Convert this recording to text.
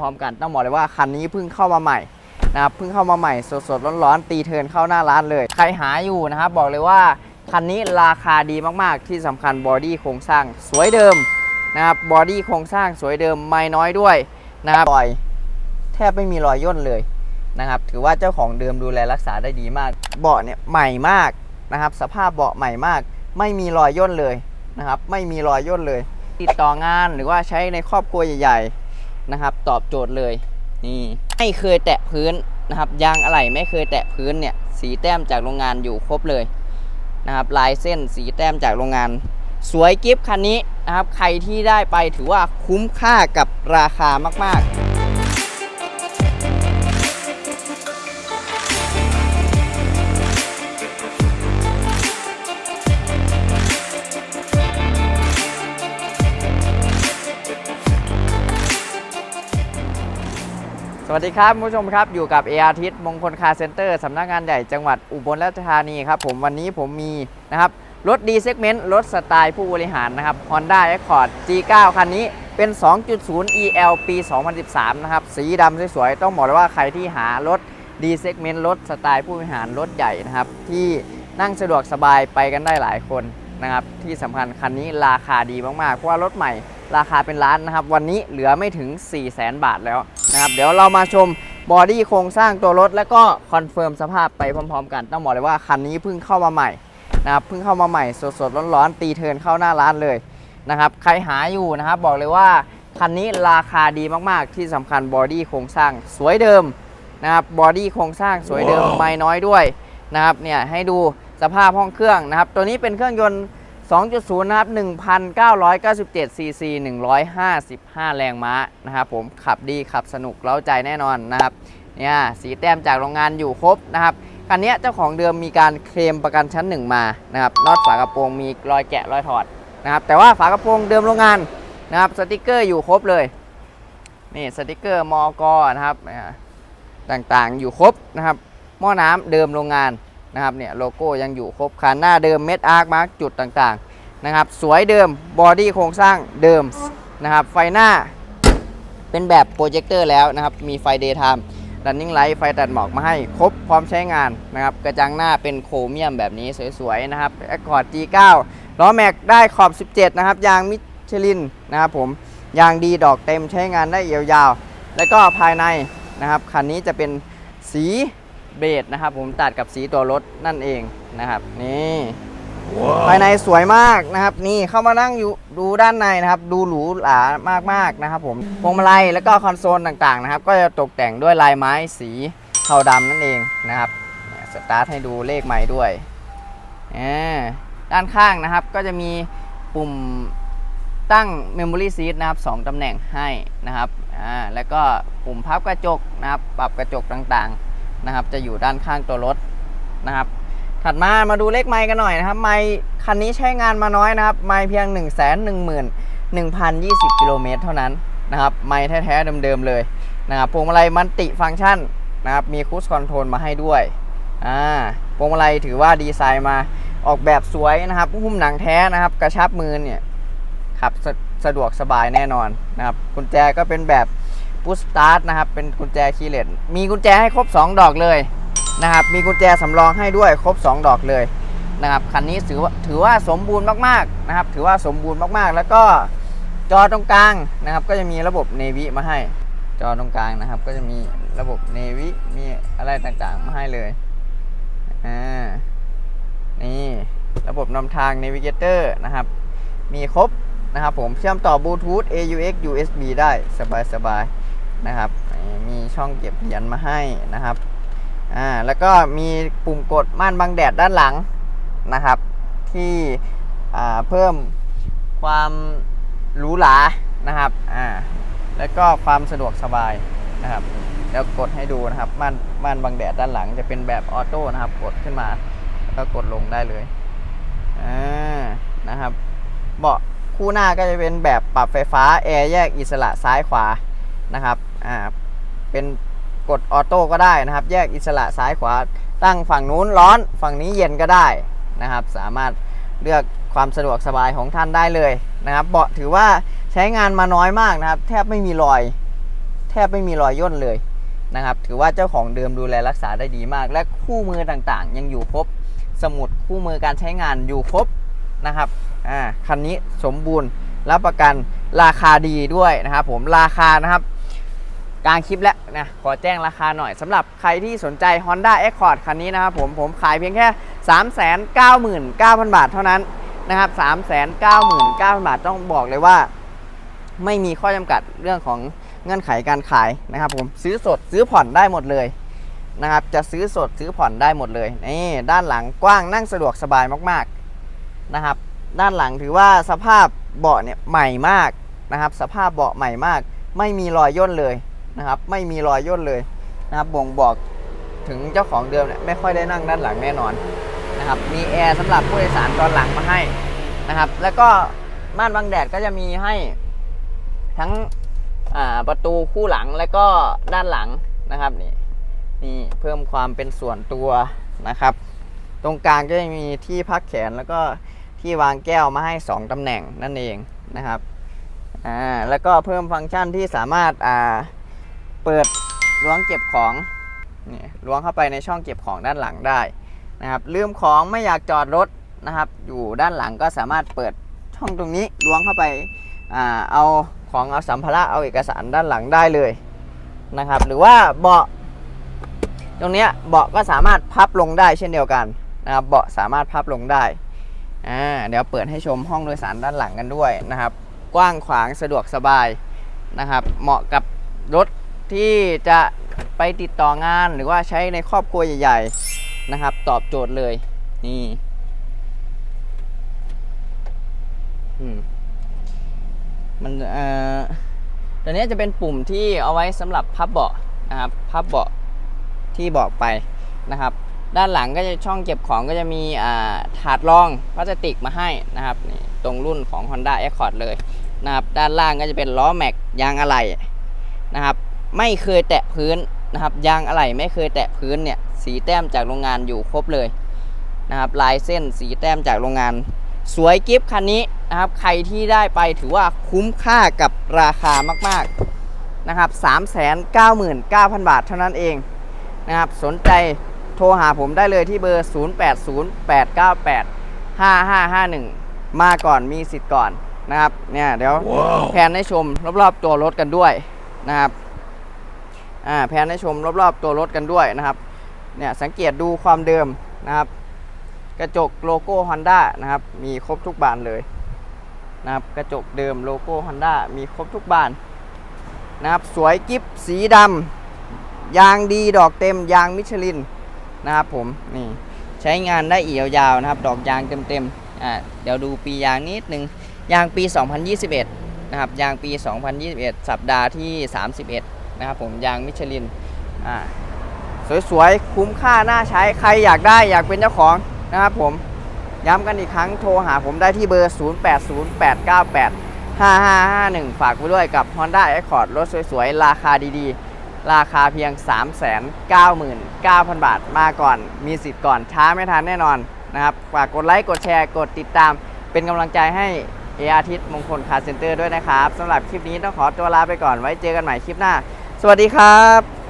ร้อมๆ กันต้องบอกเลยว่าคันนี้เพิ่งเข้ามาใหม่นะครับเพิ่งเข้ามาใหม่สดๆร้อนๆตีเทินเข้าหน้าร้านเลย ใครหาอยู่นะครับบอกเลยว่าคันนี้ราคาดีมากๆ ที่สำคัญบอดี้โครงสร้างสวยเดิมนะครับบอดี้โครงสร้างสวยเดิมไม่น้อยด้วยนะครับรอยแทบไม่มีรอยย่นเลยนะครับ ถือว่าเจ้าของเดิมดูแลรักษาได้ดีมาก เบาะเนี่ยใหม่มากนะครับ สภาพเบาะใหม่มาก ไม่มีรอยย่นเลยนะครับ ไม่มีรอยย่นเลย ติดต่องานหรือว่าใช้ในครอบครัวใหญ่ๆ นะครับ ตอบโจทย์เลยนี่ไม่เคยแตะพื้นนะครับยางอะไหล่ไม่เคยแตะพื้นเนี่ยสีแต้มจากโรงงานอยู่ครบเลยนะครับลายเส้นสีแต้มจากโรงงาน สวยกิฟต์คันนี้นะครับ ใครที่ได้ไปถือว่าคุ้มค่ากับราคามากๆ วัสดีครับคุณผู้ชมครับอยู่กับเออาทิตมงคลคาร์เซ็นเตอร์สำนักงานใหญ่จังหวัดอุบลราชธานีครับผมวันนี้ผมมีนะครับรถดีเซกเมนต์รถสไตล์ผู้บริหารนะครับ Honda Accord G9 คันนี้เป็น 2.0 EL ปี 2013 นะครับ สีดำสวยๆ ต้องบอกเลยว่าใครที่หารถดีเซกเมนต์รถสไตล์ผู้บริหารรถใหญ่นะครับ ที่นั่งสะดวกสบายไปกันได้หลายคน นะครับที่สำคัญคันนี้ราคาดีมากๆ เพราะว่ารถใหม่ราคาเป็นล้านนะครับ วันนี้เหลือไม่ถึง 4 0 0 0 0 0บาทแล้วนะครับ เดี๋ยวเรามาชมบอดี้โครงสร้างตัวรถ แล้วก็คอนเฟิร์มสภาพไปพร้อมๆ กันต้องบอกเลยว่าคันนี้เพิ่งเข้ามาใหม่นะครับเพิ่งเข้ามาใหม่สดๆร้อนๆตีเทินเข้าหน้าร้านเลยนะครับใครหาอยู่นะครับบอกเลยว่าคันนี้ราคาดีมากๆ ที่สำคัญบอดี้โครงสร้างสวยเดิมนะครับบอดี้โครงสร้างสวยเดิมไม่น้อยด้วยนะครับเนี่ยให้ดู สภาพห้องเครื่องนะครับ ตัวนี้เป็นเครื่องยนต์ 2.0 นะครับ 1,997ซีซี155 แรงม้านะครับผมขับดีขับสนุกเล้าใจแน่นอนนะครับเนี่ยสีแต้มจากโรงงานอยู่ครบนะครับคันนี้เจ้าของเดิมมีการเคลมประกันชั้น 1 มานะครับน็อตฝากระโปรงมีรอยแกะรอยถอดนะครับแต่ว่าฝากระโปรงเดิมโรงงานนะครับสติกเกอร์อยู่ครบเลยนี่สติกเกอร์มอกนะครับต่างๆอยู่ครบนะครับหม้อน้ำเดิมโรงงาน นะครับเนี่ยโลโก้ยังอยู่ครบคันหน้าเดิมเม็ดอาร์คมาร์กจุดต่างๆนะครับสวยเดิมบอดี้โครงสร้างเดิมนะครับไฟหน้าเป็นแบบโปรเจคเตอร์แล้วนะครับมีไฟเดย์ไทม์รันนิ่งไลท์ไฟตัดหมอกมาให้ครบพร้อมใช้งานนะครับกระจังหน้าเป็นโครเมียมแบบนี้สวยๆนะครับ Accord G9 ล้อแม็กได้ขอบ 17 นะครับ ยางมิชลินนะครับผมยางดีดอกเต็มใช้งานได้ยาวๆ แล้วก็ภายในนะครับคันนี้จะเป็นสี เบจนะครับ ผมตัดกับสีตัวรถนั่นเองนะครับ นี่ภายในสวยมากนะครับ นี่เข้ามานั่งอยู่ดูด้านในนะครับ ดูหรูหรามากๆนะครับ ผมพวงมาลัยแล้วก็คอนโซลต่างๆนะครับ ก็จะตกแต่งด้วยลายไม้สีเทาดำนั่นเองนะครับสตาร์ทให้ดูเลขใหม่ด้วยอ่าด้านข้างนะครับก็จะมีปุ่มตั้ง Memory Seat นะครับ2ตำแหน่งให้นะครับ อ่า แล้วก็ปุ่มพับกระจกนะครับ ปรับกระจกต่างๆ นะครับ จะอยู่ด้านข้างตัวรถนะครับ ถัดมามาดูเลขไมค์กันหน่อยนะครับ ไมค์คันนี้ใช้งานมาน้อยนะครับ ไมค์เพียง 1 1 1 0 1,020กิโลเมตรเท่านั้นนะครับ ไมค์แท้ๆเดิมๆเลยนะครับพวงมาลัยมันติฟังก์ชันนะครับ มีคูสคอนโทรลมาให้ด้วยอ่าพวงมาลัยถือว่าดีไซน์มาออกแบบสวยนะครับ หุ้มหนังแท้นะครับ กระชับมือเนี่ยขับสสะดวกสบายแน่นอนนะครับกุญแจก็เป็นแบบ พุชสตาร์ทนะครับ เป็นกุญแจคีย์เลสมีกุญแจให้ครบ 2 ดอกเลยนะครับ มีกุญแจสำรองให้ด้วยครบ 2 ดอกเลยนะครับ คันนี้ถือว่าถือว่าสมบูรณ์มากๆนะครับ ถือว่าสมบูรณ์มากๆ แล้วก็จอตรงกลางนะครับ ก็จะมีระบบเนวิมาให้ จอตรงกลางนะครับ ก็จะมีระบบเนวิมีอะไรต่างๆ มาให้เลย อ่า นี่ระบบนำทาง Navigator นะครับ มีครบนะครับผมเชื่อมต่อบลูทูธ AUX USB ได้สบายๆ นะครับ มีช่องเก็บเหรียญมาให้นะครับอ่าแล้วก็มีปุ่มกดม่านบังแดดด้านหลังนะครับ ที่อ่าเพิ่มความหรูหรานะครับอ่าแล้วก็ความสะดวกสบายนะครับเดี๋ยวกดให้ดูนะครับม่านม่านบังแดดด้านหลังจะเป็นแบบออโต้นะครับ กดขึ้นมาแล้วก็กดลงได้เลยอ่านะครับ เบาะคู่หน้าก็จะเป็นแบบปรับไฟฟ้าแอร์แยกอิสระซ้ายขวา นะครับอ่าเป็นกดออโต้ก็ได้นะครับ แยกอิสระซ้ายขวาตั้งฝั่งนู้นร้อนฝั่งนี้เย็นก็ได้นะครับ สามารถเลือกความสะดวกสบายของท่านได้เลยนะครับเบาะถือว่าใช้งานมาน้อยมากนะครับ แทบไม่มีรอย แทบไม่มีรอยย่นเลยนะครับ ถือว่าเจ้าของเดิมดูแลรักษาได้ดีมาก และคู่มือต่างๆ ยังอยู่ครบสมุดคู่มือการใช้งานอยู่ครบนะครับอ่าคันนี้สมบูรณ์รับประกันราคาดีด้วยนะครับ ผมราคานะครับ กลางคลิปแล้วนะขอแจ้งราคาหน่อยสำหรับใครที่สนใจ Honda Accord คันนี้นะครับผมผมขายเพียงแค่ 399,000 บาทเท่านั้นนะครับ 399,000 บาทต้องบอกเลยว่า ไม่มีข้อจำกัดเรื่องของเงื่อนไขการขายนะครับผมซื้อสดซื้อผ่อนได้หมดเลยนะครับจะซื้อสดซื้อผ่อนได้หมดเลยนี่ด้านหลังกว้างนั่งสะดวกสบายมากๆนะครับ ด้านหลังถือว่าสภาพเบาะเนี่ยใหม่มากนะครับ สภาพเบาะใหม่มาก ไม่มีรอยย่นเลย นะครับไม่มีรอยย่นเลยนะครับบ่งบอกถึงเจ้าของเดิมเนี่ยไม่ค่อยได้นั่งด้านหลังแน่นอนนะครับมีแอร์สำหรับผู้โดยสารตอนหลังมาให้นะครับ แล้วก็ม่านบังแดดก็จะมีให้ทั้งประตูคู่หลังและก็ด้านหลังนะครับนี่นี่เพิ่มความเป็นส่วนตัวนะครับ ตรงกลางก็จะมีที่พักแขนแล้วก็ที่วางแก้วมาให้ 2ตำแหน่งนั่นเองนะครับอ่าแล้วก็เพิ่มฟังก์ชันที่สามารถอ่า เปิดล้วงเก็บของนี่ล้วงเข้าไปในช่องเก็บของด้านหลังได้นะครับลืมของไม่อยากจอดรถนะครับ อยู่ด้านหลังก็สามารถเปิดช่องตรงนี้ล้วงเข้าไปอเอาของเอาสัมภาระเอาเอกสารด้านหลังได้เลยนะครับ หรือว่าเบาะตรงนี้เบาะก็สามารถพับลงได้เช่นเดียวกันนะครับเบาะสามารถพับลงได้อ่าเดี๋ยวเปิดให้ชมห้องโดยสารด้านหลังกันด้วยนะครับ กว้างขวางสะดวกสบายนะครับ เหมาะกับรถ ที่จะไปติดต่องานหรือว่าใช้ในครอบครัวใหญ่ๆนะครับ ตอบโจทย์เลย นี่มมันเอ่อตัวนี้จะเป็นปุ่มที่เอาไว้สำหรับพับเบาะนะครับพับเบาะที่บอกไปนะครับ ด้านหลังก็จะช่องเก็บของก็จะมีอ่าถาดรองพลาสติกมาให้นะครับนี่ตรงรุ่นของ Honda Accord เลยนะครับ ด้านล่างก็จะเป็นล้อแม็กยางอะไหล่นะครับ ไม่เคยแตะพื้นนะครับยางอะไหล่ไม่เคยแตะพื้นเนี่ยสีแต้มจากโรงงานอยู่ครบเลยนะครับลายเส้นสีแต้มจากโรงงาน สวยกิฟต์คันนี้นะครับใครที่ได้ไปถือว่าคุ้มค่ากับราคามากๆนะครับ399,000 บาทเท่านั้นเองนะครับสนใจโทรหาผมได้เลยที่เบอร์ 0808985551 มาก่อนมีสิทธิ์ก่อนนะครับเนี่ยเดี๋ยวแพนให้ชมรอบๆตัวรถกันด้วยนะครับอ่า แพนให้ชมรอบๆตัวรถกันด้วยนะครับเนี่ยสังเกตดูความเดิมนะครับ กระจกโลโก้ Honda นะครับ มีครบทุกบานเลยนะครับกระจกเดิมโลโก้ Honda มีครบทุกบานนะครับสวยกิฟสีดำยางดีดอกเต็มยางมิชลินนะครับผมนี่ใช้งานได้อีกยาวๆนะครับ ดอกยางเต็มๆอ่าเดี๋ยวดูปียางนิดนึงยางปี 2021 นะครับ ยางปี 2021 สัปดาห์ที่ 31 นะครับผมยางมิชลินอ่าสวยๆ คุ้มค่าน่าใช้ใครอยากได้อยากเป็นเจ้าของนะครับผมย้ำกันอีกครั้งโทรหาผมได้ที่เบอร์ 080898 5551 ฝากไว้ด้วยกับ Honda Accord รถสวยๆ ราคาดีๆ ราคาเพียง 399,000 บาทมาก่อน มีสิทธิ์ก่อนช้าไม่ทันแน่นอนนะครับ ฝากกดไลค์กดแชร์กดติดตาม เป็นกำลังใจให้เออาทิตย์มงคลคาร์เซ็นเตอร์ด้วยนะครับสำหรับคลิปนี้ต้องขอตัวลาไปก่อนไว้เจอกันใหม่คลิปหน้า สวัสดีครับ